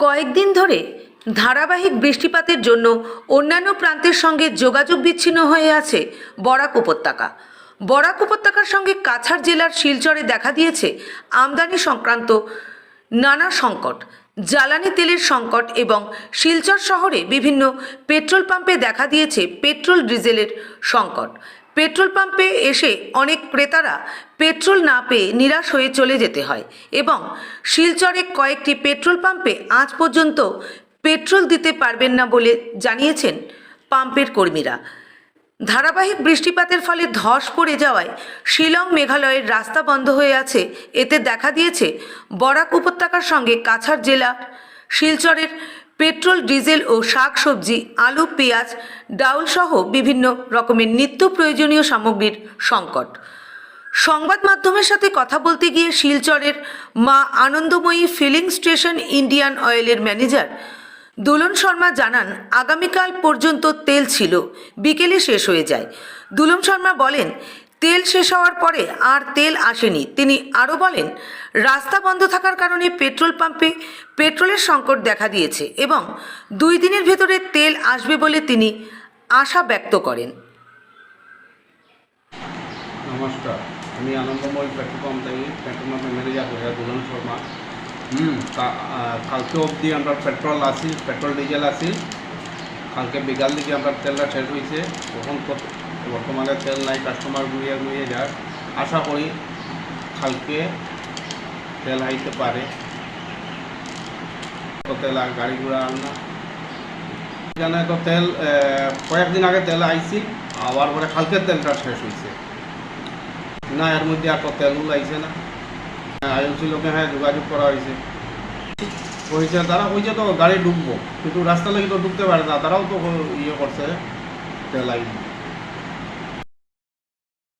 কয়েকদিন ধরে ধারাবাহিক বৃষ্টিপাতের জন্য অন্যান্য প্রান্তের সঙ্গে যোগাযোগ বিচ্ছিন্ন হয়ে আছে বরাক উপত্যকা। বরাক উপত্যকার সঙ্গে কাছাড় জেলার শিলচরে দেখা দিয়েছে আমদানি সংক্রান্ত নানা সংকট, জ্বালানি তেলের সংকট এবং শিলচর শহরে বিভিন্ন পেট্রোল পাম্পে দেখা দিয়েছে পেট্রোল ডিজেলের সংকট। পেট্রোল পাম্পে এসে অনেক ক্রেতারা পেট্রোল না পেয়ে নিরাশ হয়ে চলে যেতে হয় এবং শিলচরে কয়েকটি পেট্রোল পাম্পে আজ পর্যন্ত পেট্রোল দিতে পারবেন না বলে জানিয়েছেন পাম্পের কর্মীরা। ধারাবাহিক বৃষ্টিপাতের ফলে ধস পড়ে যাওয়ায় শিলং মেঘালয়ের রাস্তা বন্ধ হয়ে আছে। এতে দেখা দিয়েছে বরাক উপত্যকার সঙ্গে কাছাড় জেলা। শিলচরের পেট্রোল, ডিজেল ও শাকসবজি, আলু, পেঁয়াজ ডাউল সহ বিভিন্ন রকমের নিত্য প্রয়োজনীয় সামগ্রীর সংকট। সংবাদ মাধ্যমের সাথে কথা বলতে গিয়ে শিলচরের Maa Anandamayee filling station Indian অয়েলের ম্যানেজার দুলন শর্মা জানান, আগামীকাল পর্যন্ত তেল ছিল, বিকেলে শেষ হয়ে যায়। দুলন শর্মা বলেন তেল শেষ হওয়ার পরে আর তেল আসেনি। তিনি আরও বলেন, রাস্তা বন্ধ থাকার কারণে পেট্রোল পাম্পে পেট্রোলের সংকট দেখা দিয়েছে এবং দুই দিনের ভেতরে তেল আসবে বলে তিনি আশা ব্যক্ত করেন। নমস্কার, আমি আনন্দময় পেট্রোল পাম্প থেকে পেট্রোল পাম্পের ম্যানেজার হয়ে দুলন শর্মা। হুম কালকে অবধি আমরা পেট্রোল আসিল পেট্রোল ডিজেল আসিল কালকে বিকাল দিকে আমরা তেলটা শেষ হয়েছে। তখন বর্তমানে তেল নাই কাস্টমার ঘুরিয়ে ঘুরিয়ে যায় আশা করি কালকে তেল আইতে পারে। তো তেল আর গাড়ি ঘোড়া আন না। জানে তো তেল কয়েকদিন আগে তেল আইছিল আবার পরে কালকে তেলটা শেষ হয়েছে না, এর মধ্যে আর তেল লাইছে না। আইএলসি লোকে হ্যাঁ যোগাযোগ করা হয়েছে হয়েছে তারা হয়েছে তো গাড়ি ডুববো কিন্তু রাস্তা লাগি তো ডুবতে পারে না, তারাও তো ইয়ে করছে, তেল আইন।